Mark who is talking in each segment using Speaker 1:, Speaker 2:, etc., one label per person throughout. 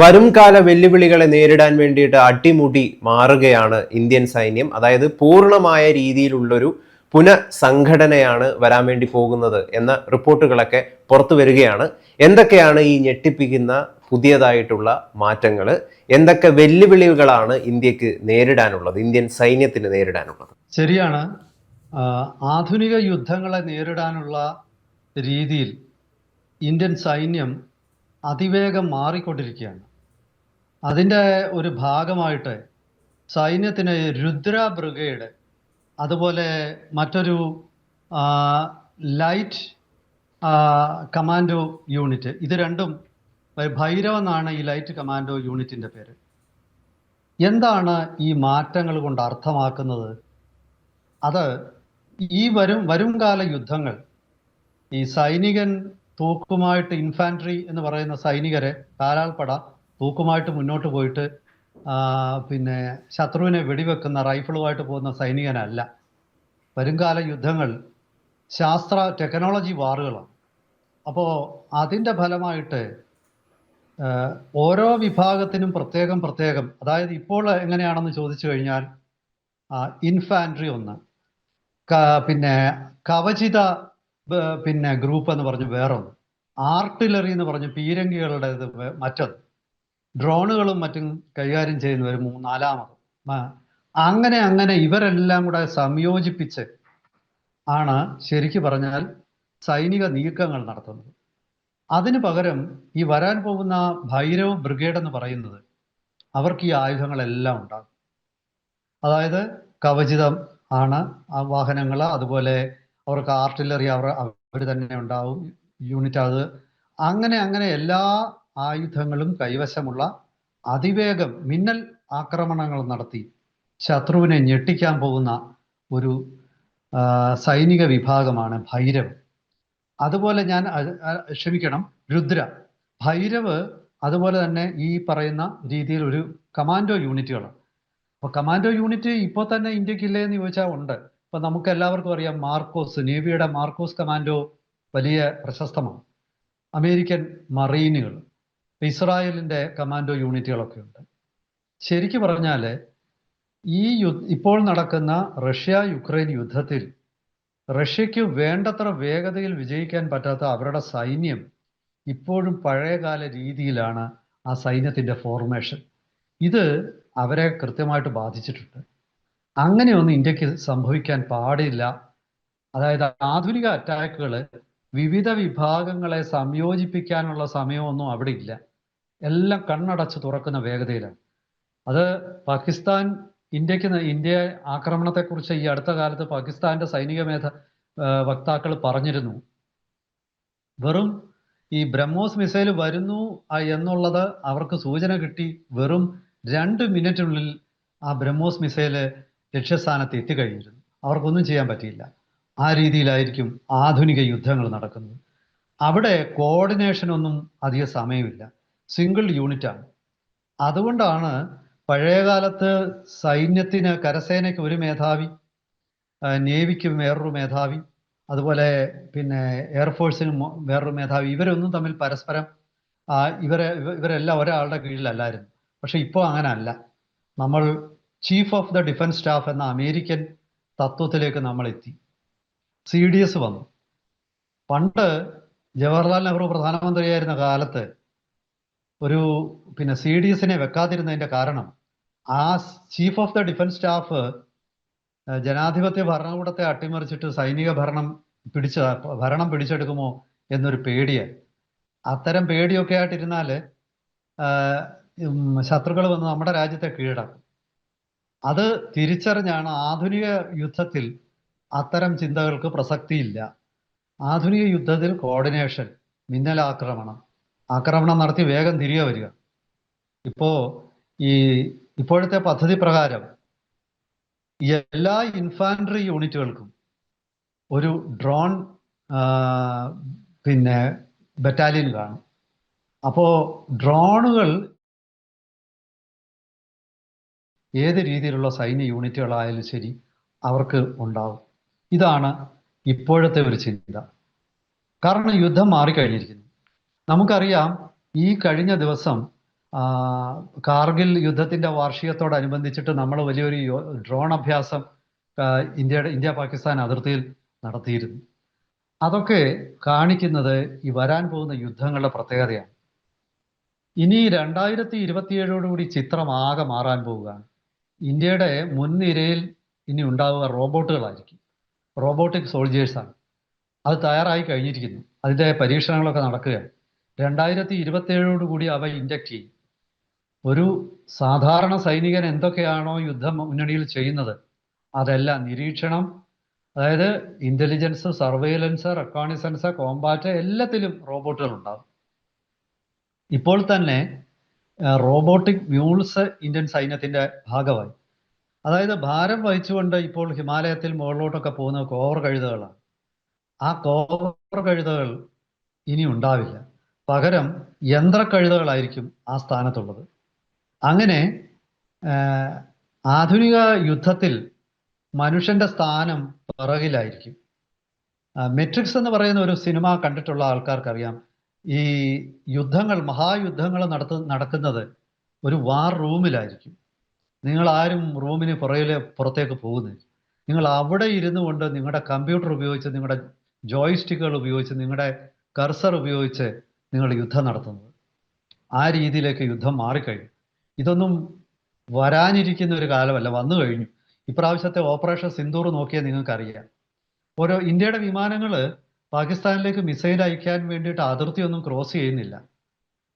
Speaker 1: വരും കാല വെല്ലുവിളികളെ നേരിടാൻ വേണ്ടിയിട്ട് അട്ടിമുടി മാറുകയാണ് ഇന്ത്യൻ സൈന്യം. അതായത് പൂർണമായ രീതിയിലുള്ളൊരു പുനഃസംഘടനയാണ് വരാൻ വേണ്ടി പോകുന്നത് എന്ന റിപ്പോർട്ടുകളൊക്കെ പുറത്തു വരികയാണ്. എന്തൊക്കെയാണ് ഈ ഞെട്ടിപ്പിക്കുന്ന പുതിയതായിട്ടുള്ള മാറ്റങ്ങൾ എന്തൊക്കെ വെല്ലുവിളികളാണ് ഇന്ത്യയ്ക്ക് നേരിടാനുള്ളത്? ഇന്ത്യൻ സൈന്യത്തിന് നേരിടാനുള്ളത്?
Speaker 2: ശരിയാണ്. ആധുനിക യുദ്ധങ്ങളെ നേരിടാനുള്ള രീതിയിൽ ഇന്ത്യൻ സൈന്യം അതിവേഗം മാറിക്കൊണ്ടിരിക്കുകയാണ്. അതിന്റെ ഒരു ഭാഗമായിട്ട് സൈന്യത്തിന് രുദ്ര ബ്രിഗേഡ് അതുപോലെ മറ്റൊരു ലൈറ്റ് കമാൻഡോ യൂണിറ്റ് ഇത് രണ്ടും ഭൈരവ എന്നാണ് ഈ ലൈറ്റ് കമാൻഡോ യൂണിറ്റിന്റെ പേര്. എന്താണ് ഈ മാറ്റങ്ങൾ കൊണ്ട് അർത്ഥമാക്കുന്നത്? അത് ഈ വരും വരുംകാല യുദ്ധങ്ങൾ ഈ സൈനികൻ തൂക്കുമായിട്ട് ഇൻഫാൻട്രി എന്ന് പറയുന്ന സൈനികരെ കാലാൾപ്പട തൂക്കുമായിട്ട് മുന്നോട്ട് പോയിട്ട് പിന്നെ ശത്രുവിനെ വെടിവെക്കുന്ന റൈഫിളുമായിട്ട് പോകുന്ന സൈനികനല്ല. വരുംകാല യുദ്ധങ്ങൾ ശാസ്ത്ര ടെക്നോളജി വാറുകളാണ്. അപ്പോൾ അതിന്റെ ഫലമായിട്ട് ഓരോ വിഭാഗത്തിനും പ്രത്യേകം പ്രത്യേകം അതായത് ഇപ്പോൾ എങ്ങനെയാണെന്ന് ചോദിച്ചു കഴിഞ്ഞാൽ ഇൻഫാൻട്രി ഒന്ന് പിന്നെ കവചിത പിന്നെ ഗ്രൂപ്പ് എന്ന് പറഞ്ഞ് വേറൊന്ന് ആർട്ടിലറി എന്ന് പറഞ്ഞ് പീരങ്കികളുടെ ഇത് മറ്റൊന്ന്. ഡ്രോണുകളും മറ്റും കൈകാര്യം ചെയ്യുന്നവർ മൂ- നാലാമത്. അങ്ങനെ അങ്ങനെ ഇവരെല്ലാം കൂടെ സംയോജിപ്പിച്ച് ആണ് ശരിക്കു പറഞ്ഞാൽ സൈനിക നീക്കങ്ങൾ നടത്തുന്നത്. അതിനു പകരം ഈ വരാൻ പോകുന്ന ഭൈരവ് ബ്രിഗേഡ് എന്ന് പറയുന്നത് അവർക്ക് ഈ ആയുധങ്ങളെല്ലാം ഉണ്ടാകും അതായത് കവചിതം ആണ് ആ വാഹനങ്ങൾ അതുപോലെ അവർക്ക് ആർട്ടില്ലറി അവർ അവർ തന്നെ ഉണ്ടാവും യൂണിറ്റ് അത്. അങ്ങനെ അങ്ങനെ എല്ലാ ആയുധങ്ങളും കൈവശമുള്ള അതിവേഗം മിന്നൽ ആക്രമണങ്ങൾ നടത്തി ശത്രുവിനെ ഞെട്ടിക്കാൻ പോകുന്ന ഒരു സൈനിക വിഭാഗമാണ് ഭൈരവ്. അതുപോലെ ഞാൻ ക്ഷമിക്കണം രുദ്ര. ഭൈരവ് അതുപോലെ തന്നെ ഈ പറയുന്ന രീതിയിൽ ഒരു കമാൻഡോ യൂണിറ്റുകളാണ്. അപ്പൊ കമാൻഡോ യൂണിറ്റ് ഇപ്പോൾ തന്നെ ഇന്ത്യക്കില്ലേ എന്ന് ചോദിച്ചാൽ ഉണ്ട്. ഇപ്പൊ നമുക്ക് എല്ലാവർക്കും അറിയാം മാർക്കോസ് നേവിയുടെ മാർക്കോസ് കമാൻഡോ വലിയ പ്രശസ്തമാണ്. അമേരിക്കൻ മറീനുകൾ. ഇസ്രായേലിന്റെ കമാൻഡോ യൂണിറ്റുകളൊക്കെ ഉണ്ട്. ശരിക്കു പറഞ്ഞാൽ ഈ യു ഇപ്പോൾ നടക്കുന്ന റഷ്യ യുക്രൈൻ യുദ്ധത്തിൽ റഷ്യയ്ക്ക് വേണ്ടത്ര വേഗതയിൽ വിജയിക്കാൻ പറ്റാത്ത അവരുടെ സൈന്യം ഇപ്പോഴും പഴയകാല രീതിയിലാണ് ആ സൈന്യത്തിന്റെ ഫോർമേഷൻ ഇത് അവരെ കൃത്യമായിട്ട് ബാധിച്ചിട്ടുണ്ട്. അങ്ങനെയൊന്നും ഇന്ത്യയ്ക്ക് സംഭവിക്കാൻ പാടില്ല. അതായത് ആധുനിക അറ്റാക്കുകൾ വിവിധ വിഭാഗങ്ങളെ സംയോജിപ്പിക്കാനുള്ള സമയമൊന്നും അവിടെ ഇല്ല. എല്ലാം കണ്ണടച്ച് തുറക്കുന്ന വേഗതയിലാണ്. അത് പാകിസ്ഥാൻ ഇന്ത്യയ്ക്ക് ഇന്ത്യ ആക്രമണത്തെക്കുറിച്ച് ഈ അടുത്ത കാലത്ത് പാകിസ്ഥാന്റെ സൈനിക മേധ വക്താക്കൾ പറഞ്ഞിരുന്നു. വെറും ഈ ബ്രഹ്മോസ് മിസൈൽ വരുന്നു എന്നുള്ളത് അവർക്ക് സൂചന കിട്ടി. വെറും രണ്ട് മിനിറ്റിനുള്ളിൽ ആ ബ്രഹ്മോസ് മിസൈൽ ലക്ഷ്യസ്ഥാനത്ത് എത്തിക്കഴിഞ്ഞിരുന്നു. അവർക്കൊന്നും ചെയ്യാൻ പറ്റിയില്ല. ആ രീതിയിലായിരിക്കും ആധുനിക യുദ്ധങ്ങൾ നടക്കുന്നത്. അവിടെ കോർഡിനേഷൻ ഒന്നും അധിക സമയമില്ല. സിംഗിൾ യൂണിറ്റാണ്. അതുകൊണ്ടാണ് പഴയകാലത്ത് സൈന്യത്തിന് കരസേനയ്ക്ക് ഒരു മേധാവി നേവിക്ക് വേറൊരു മേധാവി അതുപോലെ പിന്നെ എയർഫോഴ്സിന് വേറൊരു മേധാവി ഇവരൊന്നും തമ്മിൽ പരസ്പരം ഇവരെ ഇവ- ഇവരെല്ലാം ഒരാളുടെ കീഴിലല്ലായിരുന്നു. പക്ഷെ ഇപ്പോൾ അങ്ങനെ അല്ല നമ്മൾ chief of the defence staff എന്ന അമേരിക്കൻ തത്വത്തിലേക്ക് നമ്മൾ എത്തി സി ഡി എസ് വന്നു. പണ്ട് ജവഹർലാൽ നെഹ്റു പ്രധാനമന്ത്രിയായിരുന്ന കാലത്ത് ഒരു പിന്നെ സി ഡി എസിനെ വെക്കാതിരുന്നതിന്റെ കാരണം ആ chief of the defence staff ജനാധിപത്യ ഭരണകൂടത്തെ അട്ടിമറിച്ചിട്ട് സൈനിക ഭരണം പിടിച്ച ഭരണം പിടിച്ചെടുക്കുമോ എന്നൊരു പേടിയായി അത്തരം പേടിയൊക്കെ ആയിട്ടിരുന്നാൽ ശത്രുക്കൾ വന്ന് നമ്മുടെ രാജ്യത്തെ കീഴടക്കും. അത് തിരിച്ചറിഞ്ഞാണ് ആധുനിക യുദ്ധത്തിൽ അത്തരം ചിന്തകൾക്ക് പ്രസക്തിയില്ല. ആധുനിക യുദ്ധത്തിൽ കോർഡിനേഷൻ മിന്നലാക്രമണം ആക്രമണം നടത്തി വേഗം തിരികെ വരിക. ഇപ്പോ ഈ ഇപ്പോഴത്തെ പദ്ധതി പ്രകാരം എല്ലാ ഇൻഫാൻട്രി യൂണിറ്റുകൾക്കും ഒരു ഡ്രോൺ പിന്നെ ബറ്റാലിയൻ കാണും. അപ്പോ ഡ്രോണുകൾ ഏത് രീതിയിലുള്ള സൈന്യ യൂണിറ്റുകളായാലും ശരി അവർക്ക് ഉണ്ടാവും. ഇതാണ് ഇപ്പോഴത്തെ ഒരു ചിന്ത. കാരണം യുദ്ധം മാറിക്കഴിഞ്ഞിരിക്കുന്നു. നമുക്കറിയാം ഈ കഴിഞ്ഞ ദിവസം കാർഗിൽ യുദ്ധത്തിന്റെ വാർഷികത്തോടനുബന്ധിച്ചിട്ട് നമ്മൾ വലിയൊരു ഡ്രോൺ അഭ്യാസം ഇന്ത്യയുടെ ഇന്ത്യ പാകിസ്ഥാൻ അതിർത്തിയിൽ നടത്തിയിരുന്നു. അതൊക്കെ കാണിക്കുന്നത് ഈ വരാൻ പോകുന്ന യുദ്ധങ്ങളുടെ പ്രത്യേകതയാണ്. ഇനി രണ്ടായിരത്തി ഇരുപത്തിയേഴോടുകൂടി ചിത്രം ആകെ മാറാൻ പോവുകയാണ്. ഇന്ത്യയുടെ മുൻനിരയിൽ ഇനി ഉണ്ടാവുക റോബോട്ടുകളായിരിക്കും. റോബോട്ടിക് സോൾജേഴ്സാണ് അത് തയ്യാറായി കഴിഞ്ഞിരിക്കുന്നു. അതിന്റെ പരീക്ഷണങ്ങളൊക്കെ നടക്കുകയാണ്. രണ്ടായിരത്തി ഇരുപത്തിയേഴോടുകൂടി അവ ഇൻജക്ട് ചെയ്യും. ഒരു സാധാരണ സൈനികൻ എന്തൊക്കെയാണോ യുദ്ധ മുന്നണിയിൽ ചെയ്യുന്നത്? അതെല്ലാം നിരീക്ഷണം അതായത് ഇന്റലിജൻസ് സർവൈലൻസ് റെക്കോണിസൻസ് കോമ്പാറ്റ് എല്ലാത്തിലും റോബോട്ടുകൾ ഉണ്ടാകും ഇപ്പോൾ തന്നെ റോബോട്ടിക് മ്യൂൾസ് ഇന്ത്യൻ സൈന്യത്തിന്റെ ഭാഗമായി. അതായത് ഭാരം വഹിച്ചുകൊണ്ട് ഇപ്പോൾ ഹിമാലയത്തിൽ മുകളിലോട്ടൊക്കെ പോകുന്ന കോവർ കഴുതകളാണ്. ആ കോവർ കഴുതകൾ ഇനി ഉണ്ടാവില്ല. പകരം യന്ത്രക്കഴുതകളായിരിക്കും ആ സ്ഥാനത്തുള്ളത്. അങ്ങനെ ആധുനിക യുദ്ധത്തിൽ മനുഷ്യന്റെ സ്ഥാനം പിറകിലായിരിക്കും. മെട്രിക്സ് എന്ന് പറയുന്ന ഒരു സിനിമ കണ്ടിട്ടുള്ള ആൾക്കാർക്കറിയാം. ഈ യുദ്ധങ്ങൾ മഹായുദ്ധങ്ങൾ നടത്തു നടക്കുന്നത് ഒരു വാർ റൂമിലായിരിക്കും. നിങ്ങൾ ആരും റൂമിന് പുറകിലെ പുറത്തേക്ക് പോകുന്നില്ല. നിങ്ങൾ അവിടെ ഇരുന്നു കൊണ്ട് നിങ്ങളുടെ കമ്പ്യൂട്ടർ ഉപയോഗിച്ച് നിങ്ങളുടെ ജോയിസ്റ്റിക്കുകൾ ഉപയോഗിച്ച് നിങ്ങളുടെ കർസർ ഉപയോഗിച്ച് നിങ്ങൾ യുദ്ധം നടത്തുന്നത്. ആ രീതിയിലേക്ക് യുദ്ധം മാറിക്കഴിഞ്ഞു. ഇതൊന്നും വരാനിരിക്കുന്ന ഒരു കാലമല്ല. വന്നു കഴിഞ്ഞു. ഇപ്രാവശ്യത്തെ ഓപ്പറേഷൻ സിന്ദൂർ നോക്കിയാൽ നിങ്ങൾക്കറിയാം. ഓരോ ഇന്ത്യയുടെ വിമാനങ്ങൾ പാകിസ്ഥാനിലേക്ക് മിസൈൽ അയക്കാൻ വേണ്ടിയിട്ട് അതിർത്തിയൊന്നും ക്രോസ് ചെയ്യുന്നില്ല.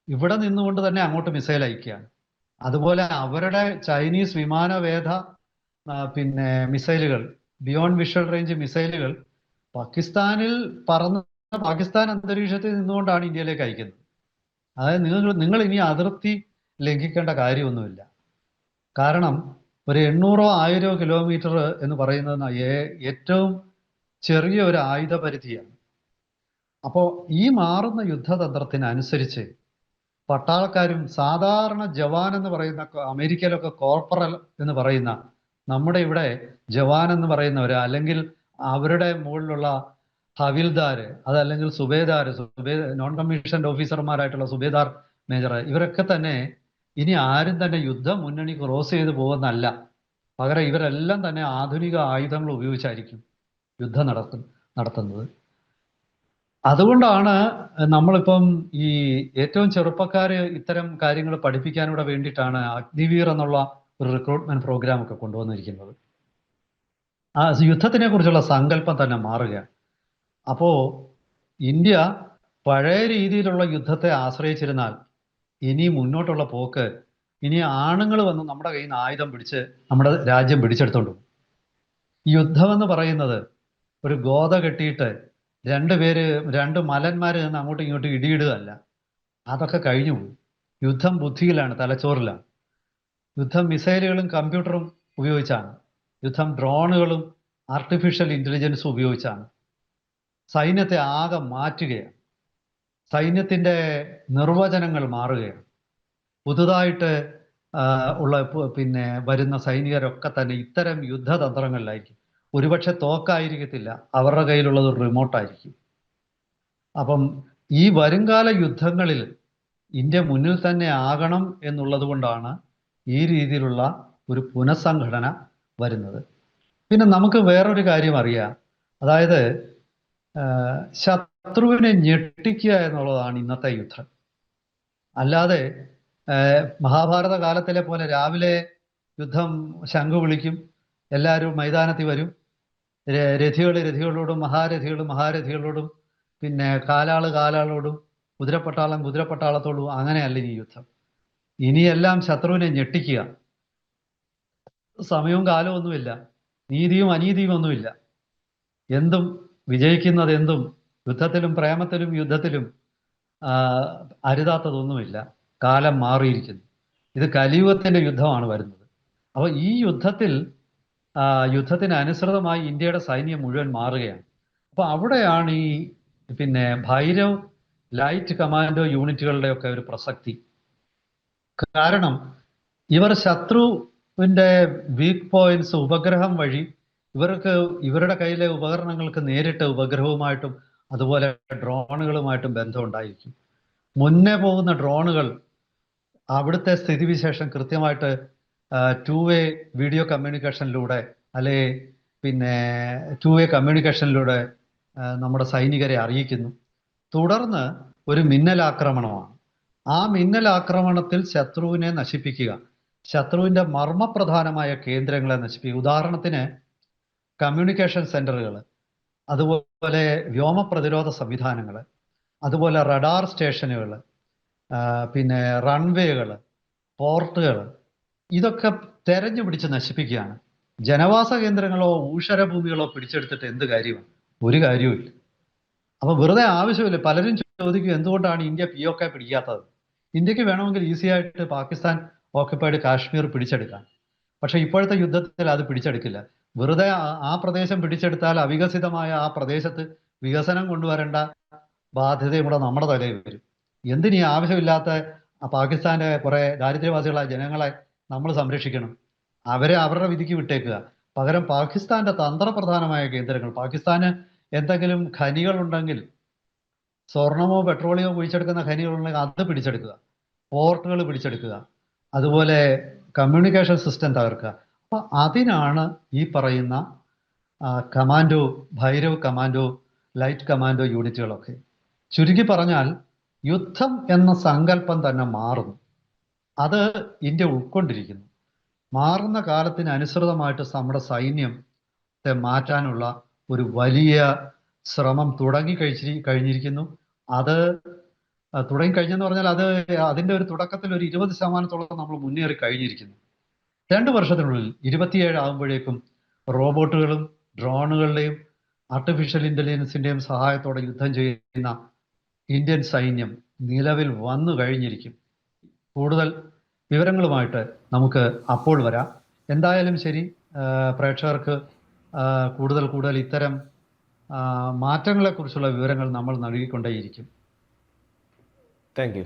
Speaker 2: ഇവിടെ നിന്നുകൊണ്ട് തന്നെ അങ്ങോട്ട് മിസൈൽ അയക്കുകയാണ്. അതുപോലെ അവരുടെ ചൈനീസ് വിമാനവേധ പിന്നെ മിസൈലുകൾ ബിയോണ്ട് വിഷ്വൽ റേഞ്ച് മിസൈലുകൾ പാകിസ്ഥാനിൽ പറന്ന് പാകിസ്ഥാൻ അന്തരീക്ഷത്തിൽ നിന്നുകൊണ്ടാണ് ഇന്ത്യയിലേക്ക് അയക്കുന്നത്. അതായത് നിങ്ങൾ നിങ്ങൾ ഇനി അതിർത്തി ലംഘിക്കേണ്ട കാര്യമൊന്നുമില്ല. കാരണം ഒരു എണ്ണൂറോ ആയിരോ കിലോമീറ്റർ എന്ന് പറയുന്നത് ഏറ്റവും ചെറിയ ഒരു ആയുധ പരിധിയാണ് അപ്പോൾ ഈ മാറുന്ന യുദ്ധതന്ത്രത്തിനനുസരിച്ച് പട്ടാളക്കാരും സാധാരണ ജവാൻ എന്ന് പറയുന്ന അമേരിക്കയിലൊക്കെ കോർപ്പറൽ എന്ന് പറയുന്ന നമ്മുടെ ഇവിടെ ജവാൻ എന്ന് പറയുന്നവർ അല്ലെങ്കിൽ അവരുടെ മുകളിലുള്ള ഹവിൽദാര് അതല്ലെങ്കിൽ സുബേദാർ സുബേ നോൺ കമ്മീഷൻഡ് ഓഫീസർമാരായിട്ടുള്ള സുബേദാർ മേജർ ഇവരൊക്കെ തന്നെ ഇനി ആരും തന്നെ യുദ്ധം മുന്നണി ക്രോസ് ചെയ്ത് പോകുന്നല്ല പകരം ഇവരെല്ലാം തന്നെ ആധുനിക ആയുധങ്ങൾ ഉപയോഗിച്ചായിരിക്കും യുദ്ധം നടത്തും നടത്തുന്നത്. അതുകൊണ്ടാണ് നമ്മളിപ്പം ഈ ഏറ്റവും ചെറുപ്പക്കാർ ഇത്തരം കാര്യങ്ങൾ പഠിപ്പിക്കാനൂടെ വേണ്ടിയിട്ടാണ് അഗ്നിവീർ എന്നുള്ള ഒരു റിക്രൂട്ട്മെന്റ് പ്രോഗ്രാം ഒക്കെ കൊണ്ടുവന്നിരിക്കുന്നത്. ആ യുദ്ധത്തിനെ കുറിച്ചുള്ള സങ്കല്പം തന്നെ മാറുകയാണ്. അപ്പോ ഇന്ത്യ പഴയ രീതിയിലുള്ള യുദ്ധത്തെ ആശ്രയിച്ചിരുന്നാൽ ഇനി മുന്നോട്ടുള്ള പോക്ക് ഇനി ആണുങ്ങൾ വന്ന് നമ്മുടെ കയ്യിൽ നിന്ന് ആയുധം പിടിച്ച് നമ്മുടെ രാജ്യം പിടിച്ചെടുത്തോണ്ട്. യുദ്ധമെന്ന് പറയുന്നത് ഒരു ഗോത കെട്ടിയിട്ട് രണ്ടുപേര് രണ്ട് മലന്മാർ നിന്ന് അങ്ങോട്ടും ഇങ്ങോട്ടും ഇടിയിടുകയല്ല. അതൊക്കെ കഴിഞ്ഞു യുദ്ധം ബുദ്ധിയിലാണ് തലച്ചോറിലാണ്. യുദ്ധം മിസൈലുകളും കമ്പ്യൂട്ടറും ഉപയോഗിച്ചാണ്. യുദ്ധം ഡ്രോണുകളും ആർട്ടിഫിഷ്യൽ ഇന്റലിജൻസും ഉപയോഗിച്ചാണ്. സൈന്യത്തെ ആകെ മാറ്റുകയാണ്. സൈന്യത്തിന്റെ നിർവചനങ്ങൾ മാറുകയാണ്. പുതുതായിട്ട് ഉള്ള പിന്നെ വരുന്ന സൈനികരൊക്കെ തന്നെ ഇത്തരം യുദ്ധതന്ത്രങ്ങളിലായിരിക്കും. ഒരുപക്ഷെ തോക്കായിരിക്കത്തില്ല അവരുടെ കയ്യിലുള്ളത് റിമോട്ടായിരിക്കും. അപ്പം ഈ വരുംകാല യുദ്ധങ്ങളിൽ ഇന്ത്യ മുന്നിൽ തന്നെ ആകണം എന്നുള്ളത് കൊണ്ടാണ് ഈ രീതിയിലുള്ള ഒരു പുനഃസംഘടന വരുന്നത്. പിന്നെ നമുക്ക് വേറൊരു കാര്യം അറിയാം. അതായത് ശത്രുവിനെ ഞെട്ടിക്കുക എന്നുള്ളതാണ് ഇന്നത്തെ യുദ്ധം. അല്ലാതെ മഹാഭാരത കാലത്തിലെ പോലെ രാവിലെ യുദ്ധം ശംഖു വിളിക്കും എല്ലാവരും മൈതാനത്തിൽ വരും. രഥികൾ രഥികളോടും മഹാരഥികൾ മഹാരഥികളോടും പിന്നെ കാലാൾ കാലാളോടും കുതിരപ്പട്ടാളം കുതിരപ്പട്ടാളത്തോടും അങ്ങനെയല്ല ഈ യുദ്ധം. ഇനിയെല്ലാം ശത്രുവിനെ ഞെട്ടിക്കുക. സമയവും കാലവും ഒന്നുമില്ല. നീതിയും അനീതിയും ഒന്നുമില്ല. എന്തും വിജയിക്കുന്നത് എന്തും യുദ്ധത്തിലും പ്രേമത്തിലും യുദ്ധത്തിലും അരുതാത്തതൊന്നുമില്ല. കാലം മാറിയിരിക്കുന്നു. ഇത് കലിയുഗത്തിന്റെ യുദ്ധമാണ് വരുന്നത്. അപ്പോൾ ഈ യുദ്ധത്തിൽ യുദ്ധത്തിന് അനുസൃതമായി ഇന്ത്യയുടെ സൈന്യം മുഴുവൻ മാറുകയാണ്. അപ്പോൾ അവിടെയാണ് ഈ പിന്നെ ഭൈരവ് ലൈറ്റ് കമാൻഡോ യൂണിറ്റുകളുടെ ഒക്കെ ഒരു പ്രസക്തി. കാരണം ഇവർ ശത്രുവിന്റെ വീക്ക് പോയിന്റ്സ് ഉപഗ്രഹം വഴി ഇവർക്ക് ഇവരുടെ കയ്യിലെ ഉപകരണങ്ങൾക്ക് നേരിട്ട് ഉപഗ്രഹവുമായിട്ടും അതുപോലെ ഡ്രോണുകളുമായിട്ടും ബന്ധമുണ്ടായിരിക്കും. മുന്നേ പോകുന്ന ഡ്രോണുകൾ അവിടുത്തെ സ്ഥിതിവിശേഷം കൃത്യമായിട്ട് ടു വേ വീഡിയോ കമ്മ്യൂണിക്കേഷനിലൂടെ അല്ലെ പിന്നെ ടു വേ കമ്മ്യൂണിക്കേഷനിലൂടെ നമ്മുടെ സൈനികരെ അറിയിക്കുന്നു. തുടർന്ന് ഒരു മിന്നലാക്രമണമാണ്. ആ മിന്നലാക്രമണത്തിൽ ശത്രുവിനെ നശിപ്പിക്കുക ശത്രുവിന്റെ മർമ്മപ്രധാനമായ കേന്ദ്രങ്ങളെ നശിപ്പിക്കുക. ഉദാഹരണത്തിന് കമ്മ്യൂണിക്കേഷൻ സെന്ററുകൾ അതുപോലെ വ്യോമ പ്രതിരോധ സംവിധാനങ്ങൾ അതുപോലെ റഡാർ സ്റ്റേഷനുകൾ പിന്നെ റൺവേകൾ പോർട്ടുകൾ ഇതൊക്കെ തെരഞ്ഞു പിടിച്ച് നശിപ്പിക്കുകയാണ്. ജനവാസ കേന്ദ്രങ്ങളോ ഊഷരഭൂമികളോ പിടിച്ചെടുത്തിട്ട് എന്ത് കാര്യമാണ്? ഒരു കാര്യവുമില്ല അപ്പൊ വെറുതെ ആവശ്യമില്ല. പലരും ചോദിക്കും എന്തുകൊണ്ടാണ് ഇന്ത്യ പി ഒക്കെ പിടിക്കാത്തത്? ഇന്ത്യയ്ക്ക് വേണമെങ്കിൽ ഈസി ആയിട്ട് പാകിസ്ഥാൻ ഓക്കുപ്പൈഡ് കാശ്മീർ പിടിച്ചെടുക്കാം. പക്ഷെ ഇപ്പോഴത്തെ യുദ്ധത്തിൽ അത് പിടിച്ചെടുക്കില്ല. വെറുതെ ആ- പ്രദേശം പിടിച്ചെടുത്താൽ അവികസിതമായ ആ പ്രദേശത്ത് വികസനം കൊണ്ടുവരേണ്ട ബാധ്യതയും കൂടെ നമ്മുടെ തലയിൽ വരും. എന്തിനീ ആവശ്യമില്ലാത്ത പാകിസ്ഥാന്റെ കുറെ ദാരിദ്ര്യവാസികളായ ജനങ്ങളെ നമ്മൾ സംരക്ഷിക്കണം? അവരെ അവരുടെ വിധിക്ക് വിട്ടേക്കുക. പകരം പാകിസ്ഥാന്റെ തന്ത്രപ്രധാനമായ കേന്ദ്രങ്ങൾ പാകിസ്ഥാന് എന്തെങ്കിലും ഖനികൾ ഉണ്ടെങ്കിൽ സ്വർണമോ പെട്രോളിയോ കുഴിച്ചെടുക്കുന്ന ഖനികൾ ഉണ്ടെങ്കിൽ അത് പിടിച്ചെടുക്കുക. പോർട്ടുകൾ പിടിച്ചെടുക്കുക. അതുപോലെ കമ്മ്യൂണിക്കേഷൻ സിസ്റ്റം തകർക്കുക. അതിനാണ് ഈ പറയുന്ന commando Bhairav commando light commando യൂണിറ്റുകളൊക്കെ. ചുരുക്കി പറഞ്ഞാൽ യുദ്ധം എന്ന സങ്കല്പം തന്നെ മാറുന്നു. അത് ഇന്ത്യ ഉൾക്കൊണ്ടിരിക്കുന്നു. മാറുന്ന കാലത്തിന് അനുസൃതമായിട്ട് നമ്മുടെ സൈന്യത്തെ മാറ്റാനുള്ള ഒരു വലിയ ശ്രമം തുടങ്ങി കഴിച്ചി കഴിഞ്ഞിരിക്കുന്നു. അത് തുടങ്ങി തുടങ്ങിക്കഴിഞ്ഞെന്ന് പറഞ്ഞാൽ അത് അതിന്റെ ഒരു തുടക്കത്തിൽ ഒരു ഇരുപത് ശതമാനത്തോളം നമ്മൾ മുന്നേറി കഴിഞ്ഞിരിക്കുന്നു. രണ്ട് വർഷത്തിനുള്ളിൽ ഇരുപത്തിയേഴ് ആകുമ്പോഴേക്കും റോബോട്ടുകളും ഡ്രോണുകളുടെയും ആർട്ടിഫിഷ്യൽ ഇന്റലിജൻസിന്റെയും സഹായത്തോടെ യുദ്ധം ചെയ്യുന്ന ഇന്ത്യൻ സൈന്യം നിലവിൽ വന്നു കഴിഞ്ഞിരിക്കും. കൂടുതൽ വിവരങ്ങളുമായിട്ട് നമുക്ക് അപ്പോൾ വരാം. എന്തായാലും ശരി പ്രേക്ഷകർക്ക് കൂടുതൽ കൂടുതൽ ഇത്തരം മാറ്റങ്ങളെക്കുറിച്ചുള്ള വിവരങ്ങൾ നമ്മൾ നൽകിക്കൊണ്ടേയിരിക്കും.
Speaker 1: Thank you